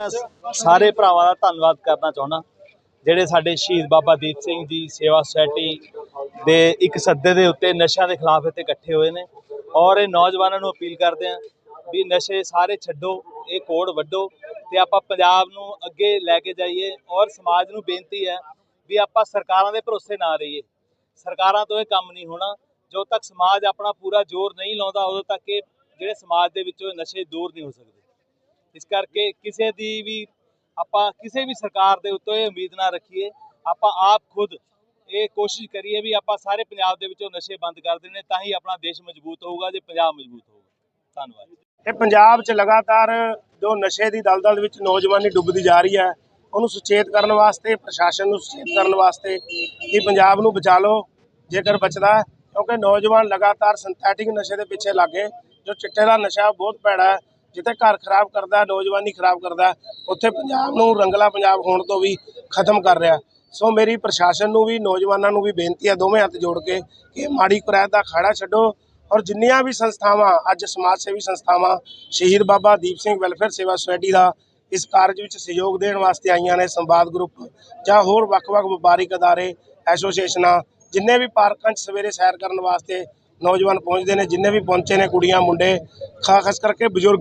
ਸਾਰੇ ਭਰਾਵਾਂ ਦਾ ਧੰਨਵਾਦ ਕਰਨਾ ਚਾਹੁੰਦਾ। ਜਿਹੜੇ ਸਾਡੇ ਸ਼ਹੀਦ ਬਾਬਾ ਦੀਪ ਸਿੰਘ ਜੀ, ਸੇਵਾ ਸੁਸਾਇਟੀ ਦੇ ਇੱਕ ਸੱਦੇ ਦੇ ਉੱਤੇ ਨਸ਼ਿਆਂ ਦੇ ਖਿਲਾਫ ਇੱਥੇ ਇਕੱਠੇ ਹੋਏ ਨੇ ਔਰ ਇਹ ਨੌਜਵਾਨਾਂ ਨੂੰ ਅਪੀਲ ਕਰਦੇ ਆ ਵੀ ਨਸ਼ੇ ਸਾਰੇ ਛੱਡੋ, ਇਹ ਕੋੜ ਵੱਡੋ ਤੇ ਆਪਾਂ ਪੰਜਾਬ ਨੂੰ ਅੱਗੇ ਲੈ ਕੇ ਜਾਈਏ ਔਰ ਸਮਾਜ ਨੂੰ ਬੇਨਤੀ ਹੈ ਵੀ ਆਪਾਂ ਸਰਕਾਰਾਂ ਦੇ ਭਰੋਸੇ ਨਾ ਰਹੀਏ। ਸਰਕਾਰਾਂ ਤੋਂ ਇਹ ਕੰਮ ਨਹੀਂ ਹੋਣਾ। ਜਦੋਂ ਤੱਕ ਸਮਾਜ ਆਪਣਾ ਪੂਰਾ ਜ਼ੋਰ ਨਹੀਂ ਲਾਉਂਦਾ, ਉਦੋਂ ਤੱਕ ਇਹ ਜਿਹੜੇ ਸਮਾਜ ਦੇ ਵਿੱਚੋਂ ਨਸ਼ੇ ਦੂਰ ਨਹੀਂ ਹੋ ਸਕਦੇ। ਇਸ ਕਰਕੇ ਕਿਸੇ ਦੀ ਵੀ ਆਪਾਂ ਕਿਸੇ ਵੀ ਸਰਕਾਰ ਦੇ ਉੱਤੇ ਇਹ ਉਮੀਦ ਨਾ ਰੱਖੀਏ, ਆਪਾਂ ਆਪ ਖੁਦ ਇਹ ਕੋਸ਼ਿਸ਼ ਕਰੀਏ ਵੀ ਆਪਾਂ ਸਾਰੇ ਪੰਜਾਬ ਦੇ ਵਿੱਚੋਂ ਨਸ਼ੇ ਬੰਦ ਕਰ ਦੇਣੇ, ਤਾਂ ਹੀ ਆਪਣਾ ਦੇਸ਼ ਮਜ਼ਬੂਤ ਹੋਊਗਾ, ਜੇ ਪੰਜਾਬ ਮਜ਼ਬੂਤ ਹੋਊਗਾ। ਧੰਨਵਾਦ ਇਹ ਪੰਜਾਬ 'ਚ ਲਗਾਤਾਰ ਜੋ ਨਸ਼ੇ ਦੀ ਦਲਦਲ ਵਿੱਚ ਨੌਜਵਾਨੀ ਡੁੱਬਦੀ ਜਾ ਰਹੀ ਹੈ, ਉਹਨੂੰ ਸੁਚੇਤ ਕਰਨ ਵਾਸਤੇ, ਪ੍ਰਸ਼ਾਸਨ ਨੂੰ ਸੁਚੇਤ ਕਰਨ ਵਾਸਤੇ ਕਿ ਪੰਜਾਬ ਨੂੰ ਬਚਾ ਲਓ, ਜੇਕਰ ਬਚਦਾ ਕਿਉਂਕਿ ਨੌਜਵਾਨ ਲਗਾਤਾਰ ਸਿੰਥੈਟਿਕ ਨਸ਼ੇ ਦੇ ਪਿੱਛੇ ਲੱਗੇ ਜੋ ਚਿੱਟੇ ਦਾ ਨਸ਼ਾ ਬਹੁਤ ਭੈੜਾ ਹੈ ਜਿੱਥੇ ਘਰ ਖਰਾਬ ਕਰਦਾ, ਨੌਜਵਾਨੀ ਖਰਾਬ ਕਰਦਾ, ਉੱਥੇ ਪੰਜਾਬ ਨੂੰ ਰੰਗਲਾ ਪੰਜਾਬ ਹੋਣ ਤੋਂ ਵੀ ਖਤਮ ਕਰ ਰਿਹਾ। ਸੋ ਮੇਰੀ ਪ੍ਰਸ਼ਾਸਨ ਨੂੰ ਵੀ, ਨੌਜਵਾਨਾਂ ਨੂੰ ਵੀ ਬੇਨਤੀ ਹੈ ਦੋਵੇਂ ਹੱਥ ਜੋੜ ਕੇ ਕਿ ਮਾੜੀ ਕੁਰੈਤ ਦਾ ਖਾੜਾ ਛੱਡੋ ਔਰ ਜਿੰਨੀਆਂ ਵੀ ਸੰਸਥਾਵਾਂ, ਅੱਜ ਸਮਾਜ ਸੇਵੀ ਸੰਸਥਾਵਾਂ, ਸ਼ਹੀਦ ਬਾਬਾ ਦੀਪ ਸਿੰਘ ਵੈਲਫੇਅਰ ਸੇਵਾ ਸੁਸਾਇਟੀ ਦਾ ਇਸ ਕਾਰਜ ਵਿੱਚ ਸਹਿਯੋਗ ਦੇਣ ਵਾਸਤੇ ਆਈਆਂ ਨੇ ਸੰਵਾਦ ਗਰੁੱਪ ਜਾਂ ਹੋਰ ਵੱਖ-ਵੱਖ ਵਪਾਰਿਕ ਅਦਾਰੇ, ਐਸੋਸੀਏਸ਼ਨਾਂ, ਜਿੰਨੇ ਵੀ ਪਾਰਕਾਂ 'ਚ ਸਵੇਰੇ ਸੈਰ ਕਰਨ ਵਾਸਤੇ ਨੌਜਵਾਨ ਪਹੁੰਚਦੇ ਨੇ, ਜਿੰਨੇ ਵੀ ਪਹੁੰਚੇ ਨੇ ਕੁੜੀਆਂ, ਮੁੰਡੇ ਖਾ- ਖਾਸ ਕਰਕੇ ਬਜ਼ੁਰਗ।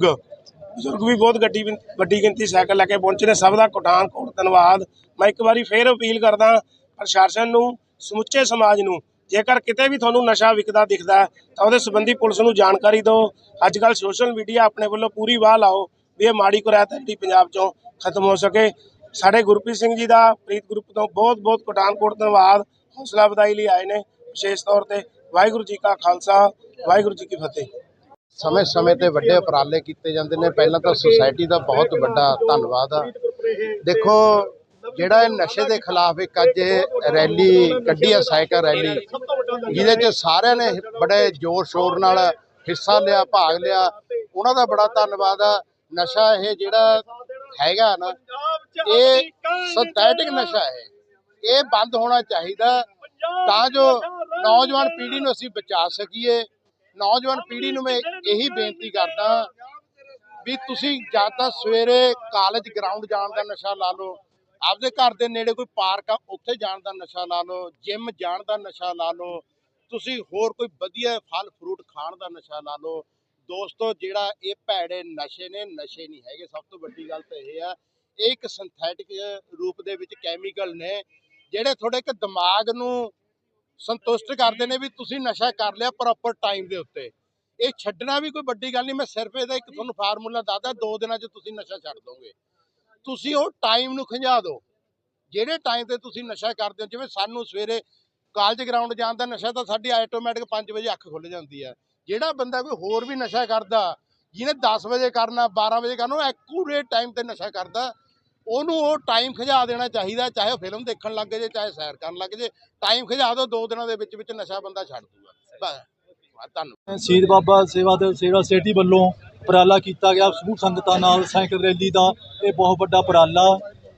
ਬਜ਼ੁਰਗ ਵੀ ਬਹੁਤ ਗੱਡੀ ਵੱਡੀ ਗਿਣਤੀ ਸਾਈਕਲ ਲੈ ਕੇ ਪਹੁੰਚੇ ਨੇ, ਸਭ ਦਾ ਕੋਟਾਨ ਕੋਟ ਧੰਨਵਾਦ। ਮੈਂ ਇੱਕ ਵਾਰੀ ਫੇਰ ਅਪੀਲ ਕਰਦਾ ਪ੍ਰਸ਼ਾਸਨ ਨੂੰ, ਸਮੁੱਚੇ ਸਮਾਜ ਨੂੰ, ਜੇਕਰ ਕਿਤੇ ਵੀ ਤੁਹਾਨੂੰ ਨਸ਼ਾ ਵਿਕਦਾ ਦਿਖਦਾ ਤਾਂ ਉਹਦੇ ਸੰਬੰਧੀ ਪੁਲਿਸ ਨੂੰ ਜਾਣਕਾਰੀ ਦਿਓ। ਅੱਜ ਕੱਲ ਸੋਸ਼ਲ ਮੀਡੀਆ ਆਪਣੇ ਵੱਲੋਂ ਪੂਰੀ ਵਾਹ ਲਾਓ ਵੀ ਇਹ ਮਾੜੀ ਕੁਰੈਤ ਹੈ ਜਿਹੜੀ ਪੰਜਾਬ ਚੋਂ ਖਤਮ ਹੋ ਸਕੇ। ਸਾਡੇ ਗੁਰਪ੍ਰੀਤ ਸਿੰਘ ਜੀ ਦਾ ਪ੍ਰੀਤ ਗਰੁੱਪ ਤੋਂ ਬਹੁਤ ਬਹੁਤ ਕੋਟਾਨ ਕੋਟ ਧੰਨਵਾਦ। ਹੌਸਲਾ ਵਧਾਈ ਲਈ ਆਏ ਨੇ, ਵਿਸ਼ੇਸ਼ ਤੌਰ ਤੇ ਵਾਹਿਗੁਰੂ ਜੀ ਕਾ ਖਾਲਸਾ, ਵਾਹਿਗੁਰੂ ਜੀ ਕੀ ਫਤਿਹ। ਸਮੇਂ-ਸਮੇਂ ਤੇ ਵੱਡੇ ਉਪਰਾਲੇ ਕੀਤੇ ਜਾਂਦੇ ਨੇ। ਪਹਿਲਾਂ ਤਾਂ ਸੁਸਾਇਟੀ ਦਾ ਬਹੁਤ ਵੱਡਾ ਧੰਨਵਾਦ ਆ। ਦੇਖੋ, ਜਿਹੜਾ ਇਹ ਨਸ਼ੇ ਦੇ ਖਿਲਾਫ ਇੱਕ ਅੱਜ ਇਹ ਰੈਲੀ ਕੱਢੀ ਆ ਸਾਈਕਲ ਰੈਲੀ, ਜਿਹਦੇ 'ਚ ਸਾਰਿਆਂ ਨੇ ਬੜੇ ਜ਼ੋਰ ਸ਼ੋਰ ਨਾਲ ਹਿੱਸਾ ਲਿਆ, ਭਾਗ ਲਿਆ। ਉਹਨਾਂ ਦਾ ਬੜਾ ਧੰਨਵਾਦ ਆ। ਨਸ਼ਾ ਇਹ ਜਿਹੜਾ ਹੈਗਾ ਨਾ, ਇਹ ਸਿੰਥੈਟਿਕ ਨਸ਼ਾ ਹੈ ਇਹ ਬੰਦ ਹੋਣਾ ਚਾਹੀਦਾ। ਤਾਂ ਜੋ ਨੌਜਵਾਨ ਪੀੜ੍ਹੀ ਨੂੰ ਅਸੀਂ ਬਚਾ ਸਕੀਏ। ਨੌਜਵਾਨ ਪੀੜ੍ਹੀ ਨੂੰ ਮੈਂ ਇਹੀ ਬੇਨਤੀ ਕਰਦਾ ਵੀ ਤੁਸੀਂ ਜਾਂ ਤਾਂ ਸਵੇਰੇ ਕਾਲਜ ਗਰਾਊਂਡ ਜਾਣ ਦਾ ਨਸ਼ਾ ਲਾ ਲਓ, ਆਪਦੇ ਘਰ ਦੇ ਨੇੜੇ ਕੋਈ ਪਾਰਕ ਆ, ਉੱਥੇ ਜਾਣ ਦਾ ਨਸ਼ਾ ਲਾ ਲਓ ਜਿਮ ਜਾਣ ਦਾ ਨਸ਼ਾ ਲਾ ਲਓ, ਤੁਸੀਂ ਹੋਰ ਕੋਈ ਵਧੀਆ ਫਲ ਫਰੂਟ ਖਾਣ ਦਾ ਨਸ਼ਾ ਲਾ ਲਓ। ਦੋਸਤੋ, ਜਿਹੜਾ ਇਹ ਭੈੜੇ ਨਸ਼ੇ ਨੇ, ਨਸ਼ੇ ਨਹੀਂ ਹੈਗੇ, ਸਭ ਤੋਂ ਵੱਡੀ ਗੱਲ ਤਾਂ ਇਹ ਆ, ਇਹ ਇੱਕ ਸਿੰਥੈਟਿਕ ਰੂਪ ਦੇ ਵਿੱਚ ਕੈਮੀਕਲ ਨੇ, ਜਿਹੜੇ ਤੁਹਾਡੇ ਇੱਕ ਦਿਮਾਗ ਨੂੰ ਸੰਤੁਸ਼ਟ ਕਰਦੇ ਨੇ ਵੀ ਤੁਸੀਂ ਨਸ਼ਾ ਕਰ ਲਿਆ ਪ੍ਰੋਪਰ ਟਾਈਮ ਦੇ ਉੱਤੇ। ਇਹ ਛੱਡਣਾ ਵੀ ਕੋਈ ਵੱਡੀ ਗੱਲ ਨਹੀਂ, ਮੈਂ ਸਿਰਫ ਇਹਦਾ ਇੱਕ ਤੁਹਾਨੂੰ ਫਾਰਮੂਲਾ ਦੱਸਦਾ, ਦੋ ਦਿਨਾਂ 'ਚ ਤੁਸੀਂ ਨਸ਼ਾ ਛੱਡ ਦੋਗੇ। ਤੁਸੀਂ ਉਹ ਟਾਈਮ ਨੂੰ ਖੰਝਾ ਦਿਓ, ਜਿਹੜੇ ਟਾਈਮ ਤੇ ਤੁਸੀਂ ਨਸ਼ਾ ਕਰਦੇ ਹੋ, ਜਿਵੇਂ ਸਾਨੂੰ ਸਵੇਰੇ ਕਾਲਜ ਗਰਾਊਂਡ ਜਾਣ ਦਾ ਨਸ਼ਾ ਤਾਂ ਸਾਡੀ ਆਟੋਮੈਟਿਕ 5 ਵਜੇ ਅੱਖ ਖੁੱਲ ਜਾਂਦੀ ਹੈ ਜਿਹੜਾ ਬੰਦਾ ਕੋਈ ਹੋਰ ਵੀ ਨਸ਼ਾ ਕਰਦਾ, ਜਿਹਨੇ 10 ਵਜੇ ਕਰਨਾ 12 ਵਜੇ ਕਰਨਾ, ਉਹ ਐਕੂਰੇਟ ਟਾਈਮ ਤੇ ਨਸ਼ਾ ਕਰਦਾ ਉਹਨੂੰ ਉਹ ਟਾਈਮ ਖਿਜਾ ਦੇਣਾ ਚਾਹੀਦਾ, ਚਾਹੇ ਉਹ ਫਿਲਮ ਦੇਖਣ ਲੱਗ ਜੇ ਚਾਹੇ ਸੈਰ ਕਰਨ ਲੱਗ ਜੇ ਟਾਈਮ ਖਿਜਾ ਦਿਓ, ਦੋ ਦਿਨਾਂ ਦੇ ਵਿੱਚ ਵਿੱਚ ਨਸ਼ਾ ਬੰਦਾ ਛੱਡ ਦੂਗਾ। ਧੰਨਵਾਦ। ਸ਼ਹੀਦ ਬਾਬਾ ਸੇਵਾ ਦੇ, ਸੇਵਾ ਸੋਸਾਇਟੀ ਵੱਲੋਂ ਉਪਰਾਲਾ ਕੀਤਾ ਗਿਆ ਸਮੂਹ ਸੰਗਤਾਂ ਨਾਲ, ਸਾਈਕਲ ਰੈਲੀ ਦਾ, ਇਹ ਬਹੁਤ ਵੱਡਾ ਉਪਰਾਲਾ।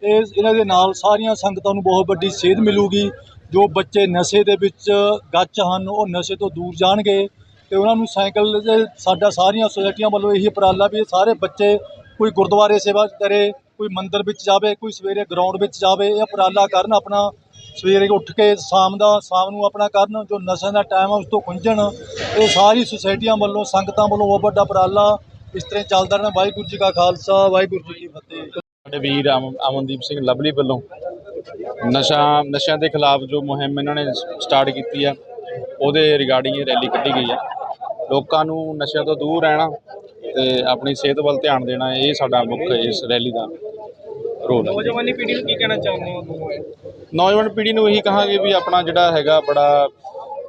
ਇਹ, ਇਹਨਾਂ ਦੇ ਨਾਲ ਸਾਰੀਆਂ ਸੰਗਤਾਂ ਨੂੰ ਬਹੁਤ ਵੱਡੀ ਸੇਧ ਮਿਲੂਗੀ। ਜੋ ਬੱਚੇ ਨਸ਼ੇ ਦੇ ਵਿੱਚ ਗੱਚ ਹਨ, ਉਹ ਨਸ਼ੇ ਤੋਂ ਦੂਰ ਜਾਣਗੇ। ਤੇ ਉਹਨਾਂ ਨੂੰ ਸਾਈਕਲ ਦੇ, ਸਾਡਾ ਸਾਰੀਆਂ ਸੁਸਾਇਟੀਆਂ ਵੱਲੋਂ ਇਹੀ ਉਪਰਾਲਾ ਵੀ ਇਹ ਸਾਰੇ ਬੱਚੇ ਕੋਈ ਗੁਰਦੁਆਰੇ ਸੇਵਾ ਕਰੇ ਕੋਈ ਮੰਦਿਰ ਵਿੱਚ ਜਾਵੇ, ਕੋਈ ਸਵੇਰੇ ਗਰਾਊਂਡ ਵਿੱਚ ਜਾਵੇ ਇਹ ਉਪਰਾਲਾ ਕਰਨ ਆਪਣਾ, ਸਵੇਰੇ ਉੱਠ ਕੇ ਸ਼ਾਮ ਦਾ, ਸ਼ਾਮ ਨੂੰ ਆਪਣਾ ਕਰਨ, ਜੋ ਨਸ਼ਿਆਂ ਦਾ ਟਾਈਮ ਹੈ ਉਸ ਤੋਂ ਖੁੰਝਣ, ਇਹ ਸਾਰੀ ਸੁਸਾਇਟੀਆਂ ਵੱਲੋਂ, ਸੰਗਤਾਂ ਵੱਲੋਂ ਬਹੁਤ ਵੱਡਾ ਉਪਰਾਲਾ ਇਸ ਤਰ੍ਹਾਂ ਚੱਲਦਾ ਰਹਿਣਾ। ਵਾਹਿਗੁਰੂ ਜੀ ਕਾ ਖਾਲਸਾ, ਵਾਹਿਗੁਰੂ ਜੀ ਕੀ ਫਤਿਹ। ਸਾਡੇ ਵੀਰ ਅਮ- ਅਮਨਦੀਪ ਸਿੰਘ ਲਵਲੀ ਵੱਲੋਂ ਨਸ਼ਾ, ਨਸ਼ਿਆਂ ਦੇ ਖਿਲਾਫ ਜੋ ਮੁਹਿੰਮ ਇਹਨਾਂ ਨੇ ਸਟਾਰਟ ਕੀਤੀ ਆ, ਉਹਦੇ ਰਿਗਾਰਡਿੰਗ ਇਹ ਰੈਲੀ ਕੱਢੀ ਗਈ ਆ। ਲੋਕਾਂ ਨੂੰ ਨਸ਼ਿਆਂ ਤੋਂ ਦੂਰ ਰਹਿਣਾ ਤੇ ਆਪਣੀ ਸਿਹਤ ਵੱਲ ਧਿਆਨ ਦੇਣਾ, ਇਹ ਸਾਡਾ ਮੁੱਖ ਇਸ ਰੈਲੀ ਦਾ। ਰੋਲ ਹੈ। ਨੌਜਵਾਨੀ ਪੀੜ੍ਹੀ ਨੂੰ ਕੀ ਕਹਿਣਾ ਚਾਹੁੰਦੇ ਹੋ? ਨੌਜਵਾਨ ਪੀੜ੍ਹੀ ਨੂੰ ਇਹੀ ਕਹਾਂਗੇ ਵੀ ਆਪਣਾ ਜਿਹੜਾ ਹੈਗਾ ਬੜਾ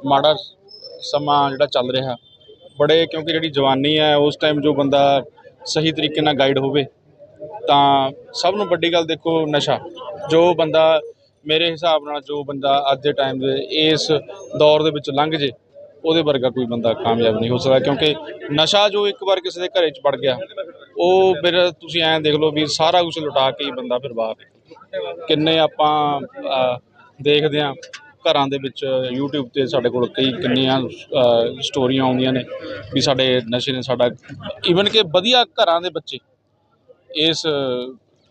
ਮਾੜਾ ਸਮਾਂ ਜਿਹੜਾ ਚੱਲ ਰਿਹਾ। ਬੜੇ ਕਿਉਂਕਿ ਜਿਹੜੀ ਜਵਾਨੀ ਹੈ ਉਸ ਟਾਈਮ ਜੋ ਬੰਦਾ ਸਹੀ ਤਰੀਕੇ ਨਾਲ ਗਾਈਡ ਹੋਵੇ ਤਾਂ ਸਭ ਨੂੰ ਵੱਡੀ ਗੱਲ ਦੇਖੋ ਨਸ਼ਾ। ਜੋ ਬੰਦਾ ਮੇਰੇ ਹਿਸਾਬ ਨਾਲ ਜੋ ਬੰਦਾ ਅੱਜ ਦੇ ਟਾਈਮ ਦੇ ਇਸ ਦੌਰ ਦੇ ਵਿੱਚ ਲੰਘ ਜੇ ਉਹਦੇ ਵਰਗਾ ਕੋਈ ਬੰਦਾ ਕਾਮਯਾਬ ਨਹੀਂ ਹੋ ਸਕਦਾ। ਕਿਉਂਕਿ ਨਸ਼ਾ ਜੋ ਇੱਕ ਵਾਰ ਕਿਸੇ ਦੇ ਘਰੇ ਚ ਵੜ ਗਿਆ ਉਹ ਫਿਰ ਤੁਸੀਂ ਐਂ ਦੇਖ ਲਓ ਵੀ ਸਾਰਾ ਕੁਝ ਲੁਟਾ ਕੇ ਹੀ ਬੰਦਾ ਫਿਰ ਬਾਹਰ ਨਿਕਲਦਾ। ਕਿੰਨੇ ਆਪਾਂ ਦੇਖਦੇ ਹਾਂ ਘਰਾਂ ਦੇ ਵਿੱਚ YouTube ਤੇ ਸਾਡੇ ਕੋਲ ਕਈ ਕਿੰਨੀਆਂ ਸਟੋਰੀਆਂ ਆਉਂਦੀਆਂ ਨੇ ਵੀ ਸਾਡੇ ਨਸ਼ੇ ਨੇ ਸਾਡਾ ਈਵਨ ਕਿ ਵਧੀਆ ਘਰਾਂ ਦੇ ਬੱਚੇ ਇਸ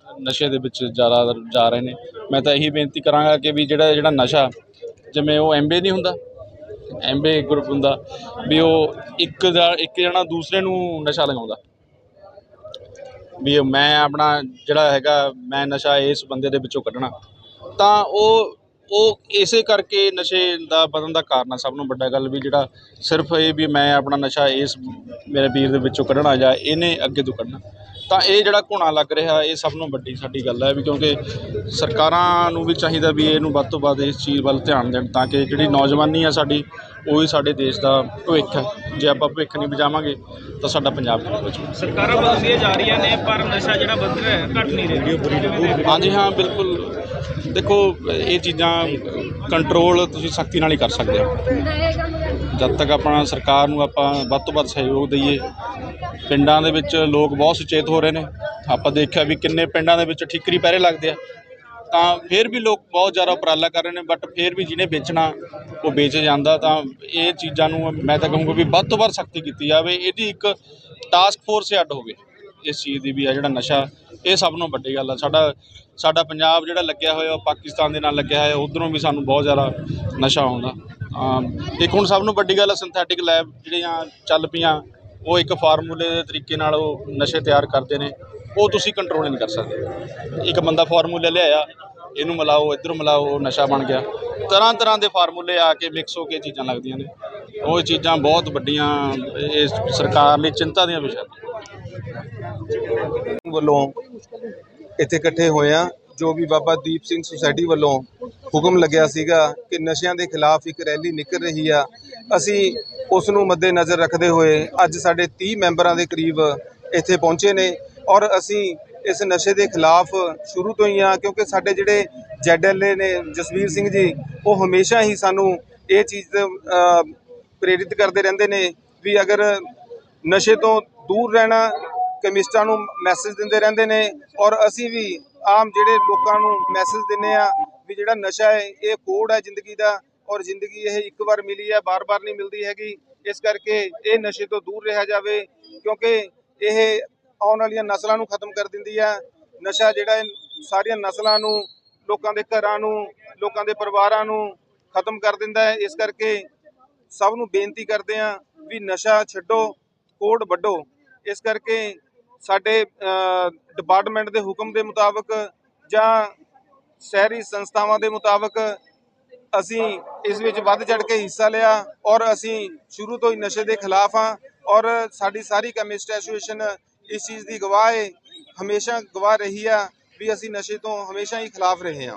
ਨਸ਼ੇ ਦੇ ਵਿੱਚ ਜ਼ਿਆਦਾ ਜਾ ਰਹੇ ਨੇ ਮੈਂ ਤਾਂ ਇਹੀ ਬੇਨਤੀ ਕਰਾਂਗਾ ਕਿ ਵੀ ਜਿਹੜਾ ਜਿਹੜਾ ਨਸ਼ਾ ਜਿਵੇਂ ਉਹ ਐਮਬੇ ਨਹੀਂ ਹੁੰਦਾ, ਐਮਬੇ ਗਰੁੱਪ ਹੁੰਦਾ ਵੀ ਉਹ ਇੱਕ ਦਾ, ਇੱਕ ਜਣਾ ਦੂਸਰੇ ਨੂੰ ਨਸ਼ਾ ਲਗਾਉਂਦਾ ਵੀ ਮੈਂ ਆਪਣਾ ਜਿਹੜਾ ਹੈਗਾ, ਮੈਂ ਨਸ਼ਾ ਇਸ ਬੰਦੇ ਦੇ ਵਿੱਚੋਂ ਕੱਢਣਾ। ਤਾਂ ਉਹ ਉਹ ਇਸੇ ਕਰਕੇ ਨਸ਼ੇ ਦਾ ਵਧਣ ਦਾ ਕਾਰਨ ਆ, ਸਭ ਨੂੰ ਵੱਡਾ ਗੱਲ ਵੀ ਜਿਹੜਾ ਸਿਰਫ ਇਹ ਵੀ ਮੈਂ ਆਪਣਾ ਨਸ਼ਾ ਇਸ ਮੇਰੇ ਵੀਰ ਦੇ ਵਿੱਚੋਂ ਕੱਢਣਾ ਜਾਂ ਇਹਨੇ ਅੱਗੇ ਤੋਂ ਕੱਢਣਾ। ਤਾਂ ਇਹ ਜਿਹੜਾ ਘੁਣਾ ਲੱਗ ਰਿਹਾ, ਇਹ ਸਭ ਨੂੰ ਵੱਡੀ ਸਾਡੀ ਗੱਲ ਹੈ ਵੀ ਕਿਉਂਕਿ ਸਰਕਾਰਾਂ ਨੂੰ ਵੀ ਚਾਹੀਦਾ ਵੀ ਇਹਨੂੰ ਵੱਧ ਤੋਂ ਵੱਧ ਇਸ ਚੀਜ਼ ਵੱਲ ਧਿਆਨ ਦੇਣ ਤਾਂ ਕਿ ਜਿਹੜੀ ਨੌਜਵਾਨੀ ਆ ਸਾਡੀ ਉਹ ਹੀ ਸਾਡੇ ਦੇਸ਼ ਦਾ ਭਵਿੱਖ ਹੈ। ਜੇ ਆਪਾਂ ਭਵਿੱਖ ਨਹੀਂ ਬਚਾਵਾਂਗੇ ਤਾਂ ਸਾਡਾ ਪੰਜਾਬ ਨਹੀਂ ਬਚੂਗਾ ਸਰਕਾਰਾਂ ਬਦਲਦੀਆਂ ਜਾ ਰਹੀਆਂ ਨੇ ਪਰ ਨਸ਼ਾ ਜਿਹੜਾ ਵੱਧ ਰਿਹਾ ਹੈ, ਘਟ ਨਹੀਂ ਰਿਹਾ। ਹਾਂਜੀ ਹਾਂ ਬਿਲਕੁਲ। ਦੇਖੋ ਇਹ ਚੀਜ਼ਾਂ ਕੰਟਰੋਲ ਤੁਸੀਂ ਸਖਤੀ ਨਾਲ ਹੀ ਕਰ ਸਕਦੇ ਹੋ। ਜਦ ਤੱਕ ਆਪਣਾ ਸਰਕਾਰ ਨੂੰ ਆਪਾਂ ਵੱਧ ਤੋਂ ਵੱਧ ਸਹਿਯੋਗ ਦਈਏ ਪਿੰਡਾਂ ਦੇ ਵਿੱਚ ਲੋਕ ਬਹੁਤ ਸੁਚੇਤ ਹੋ ਰਹੇ ਨੇ। ਆਪਾਂ ਦੇਖਿਆ ਵੀ ਕਿੰਨੇ ਪਿੰਡਾਂ ਦੇ ਵਿੱਚ ਠਿਕਰੀ ਪਹਿਰੇ ਲੱਗਦੇ ਆ। ਤਾਂ ਫਿਰ ਵੀ ਲੋਕ ਬਹੁਤ ਜ਼ਿਆਦਾ ਉਪਰਾਲਾ ਕਰ ਰਹੇ ਨੇ ਬਟ ਫਿਰ ਵੀ ਜਿਹਨੇ ਵੇਚਣਾ, ਉਹ ਵੇਚ ਜਾਂਦਾ। ਤਾਂ ਇਹ ਚੀਜ਼ਾਂ ਨੂੰ ਮੈਂ ਤਾਂ ਕਹੂੰਗਾ ਵੀ ਵੱਧ ਤੋਂ ਵੱਧ ਸਖਤੀ ਕੀਤੀ ਜਾਵੇ। ਇਹਦੀ ਇੱਕ ਟਾਸਕ ਫੋਰਸ ਅੱਡ ਹੋਵੇ। ਇਸ ਚੀਜ਼ ਦੀ ਵੀ ਆ ਜਿਹੜਾ ਨਸ਼ਾ, ਇਹ ਸਭ ਨੂੰ ਵੱਡੀ ਗੱਲ ਆ। ਸਾਡਾ ਸਾਡਾ ਪੰਜਾਬ ਜਿਹੜਾ ਲੱਗਿਆ ਹੋਇਆ, ਉਹ ਪਾਕਿਸਤਾਨ ਦੇ ਨਾਲ ਲੱਗਿਆ ਹੋਇਆ, ਉਧਰੋਂ ਵੀ ਸਾਨੂੰ ਬਹੁਤ ਜ਼ਿਆਦਾ ਨਸ਼ਾ ਆਉਂਦਾ। ਇੱਕ ਹੁਣ ਸਭ ਨੂੰ ਵੱਡੀ ਗੱਲ ਆ ਸਿੰਥੈਟਿਕ ਲੈਬ ਜਿਹੜੀਆਂ ਚੱਲ ਪਈਆਂ, ਉਹ ਇੱਕ ਫਾਰਮੂਲੇ ਦੇ ਤਰੀਕੇ ਨਾਲ ਉਹ ਨਸ਼ੇ ਤਿਆਰ ਕਰਦੇ ਨੇ। ਉਹ ਤੁਸੀਂ ਕੰਟਰੋਲ ਨਹੀਂ ਕਰ ਸਕਦੇ। ਇੱਕ ਬੰਦਾ ਫਾਰਮੂਲੇ ਲਿਆਇਆ ਇਹਨੂੰ ਮਿਲਾਓ, ਇੱਧਰ ਮਿਲਾਓ ਨਸ਼ਾ ਬਣ ਗਿਆ। ਤਰ੍ਹਾਂ ਤਰ੍ਹਾਂ ਦੇ ਫਾਰਮੂਲੇ ਆ ਕੇ ਮਿਕਸ ਹੋ ਕੇ ਚੀਜ਼ਾਂ ਲੱਗਦੀਆਂ ਨੇ। ਉਹ ਚੀਜ਼ਾਂ ਬਹੁਤ ਵੱਡੀਆਂ ਇਸ ਸਰਕਾਰ ਲਈ ਚਿੰਤਾ ਦੀਆਂ ਵਿਸ਼ਾ ਨੇ। ਵੱਲੋਂ ਇੱਥੇ ਇਕੱਠੇ ਹੋਏ ਆ, ਜੋ ਵੀ ਬਾਬਾ ਦੀਪ ਸਿੰਘ ਸੁਸਾਇਟੀ ਵੱਲੋਂ ਹੁਕਮ ਲੱਗਿਆ ਸੀਗਾ ਕਿ ਨਸ਼ਿਆਂ ਦੇ ਖਿਲਾਫ ਇੱਕ ਰੈਲੀ ਨਿਕਲ ਰਹੀ ਆ। ਅਸੀਂ ਉਸ ਨੂੰ ਮੱਦੇ ਨਜ਼ਰ ਰੱਖਦੇ ਹੋਏ ਅੱਜ ਸਾਡੇ 30 ਮੈਂਬਰਾਂ ਦੇ ਕਰੀਬ ਇੱਥੇ ਪਹੁੰਚੇ ਨੇ। ਔਰ ਅਸੀਂ ਇਸ ਨਸ਼ੇ ਦੇ ਖਿਲਾਫ ਸ਼ੁਰੂ ਤੋਂ ਹੀ ਆ ਕਿਉਂਕਿ ਸਾਡੇ ਜਿਹੜੇ ਜ਼ੈਡਐਲਏ ਨੇ ਜਸਵੀਰ ਸਿੰਘ ਜੀ ਉਹ ਹਮੇਸ਼ਾ ਹੀ ਸਾਨੂੰ ਇਹ ਚੀਜ਼ ਅ, ਪ੍ਰੇਰਿਤ ਕਰਦੇ ਰਹਿੰਦੇ ਨੇ ਵੀ ਅਗਰ ਨਸ਼ੇ ਤੋਂ ਦੂਰ ਰਹਿਣਾ ਕੈਮਿਸਟਾਂ ਨੂੰ ਮੈਸੇਜ ਦਿੰਦੇ ਰਹਿੰਦੇ ਨੇ ਔਰ ਅਸੀਂ ਵੀ ਆਮ ਜਿਹੜੇ ਲੋਕਾਂ ਨੂੰ ਮੈਸੇਜ ਦਿੰਨੇ ਆ ਵੀ ਜਿਹੜਾ ਨਸ਼ਾ ਹੈ ਇਹ ਕੋਡ ਹੈ ਜ਼ਿੰਦਗੀ ਦਾ ਔਰ ਜ਼ਿੰਦਗੀ ਇਹ ਇੱਕ ਵਾਰ ਮਿਲੀ ਹੈ ਬਾਰ-ਬਾਰ ਨਹੀਂ ਮਿਲਦੀ ਹੈਗੀ। ਇਸ ਕਰਕੇ ਇਹ ਨਸ਼ੇ ਤੋਂ ਦੂਰ ਰਿਹਾ ਜਾਵੇ ਕਿਉਂਕਿ ਇਹ ਆਉਣ ਵਾਲੀਆਂ ਨਸਲਾਂ ਨੂੰ ਖਤਮ ਕਰ ਦਿੰਦੀ ਹੈ। ਨਸ਼ਾ ਜਿਹੜਾ ਇਹ ਸਾਰੀਆਂ ਨਸਲਾਂ ਨੂੰ, ਲੋਕਾਂ ਦੇ ਘਰਾਂ ਨੂੰ, ਲੋਕਾਂ ਦੇ ਪਰਿਵਾਰਾਂ ਨੂੰ ਖਤਮ ਕਰ ਦਿੰਦਾ ਹੈ। ਇਸ ਕਰਕੇ ਸਭ ਨੂੰ ਬੇਨਤੀ ਕਰਦੇ ਆ ਵੀ ਨਸ਼ਾ ਛੱਡੋ, ਕੋਡ ਵੱਢੋ। ਇਸ ਕਰਕੇ ਸਾਡੇ ਡਿਪਾਰਟਮੈਂਟ ਦੇ ਹੁਕਮ ਦੇ ਮੁਤਾਬਕ ਜਾਂ ਸ਼ਹਿਰੀ ਸੰਸਥਾਵਾਂ ਦੇ ਮੁਤਾਬਕ ਅਸੀਂ ਇਸ ਵਿੱਚ ਵੱਧ ਚੜ ਕੇ ਹਿੱਸਾ ਲਿਆ ਔਰ ਅਸੀਂ ਸ਼ੁਰੂ ਤੋਂ ਹੀ ਨਸ਼ੇ ਦੇ ਖਿਲਾਫ ਹਾਂ ਔਰ ਸਾਡੀ ਸਾਰੀ ਕੈਮਿਸਟ ਐਸੋਸੀਏਸ਼ਨ ਇਸ ਚੀਜ਼ ਦੀ ਗਵਾਹ ਹੈ ਹਮੇਸ਼ਾ ਗਵਾਹ ਰਹੀ ਆ ਵੀ ਅਸੀਂ ਨਸ਼ੇ ਤੋਂ ਹਮੇਸ਼ਾ ਹੀ ਖਿਲਾਫ ਰਹੇ ਹਾਂ।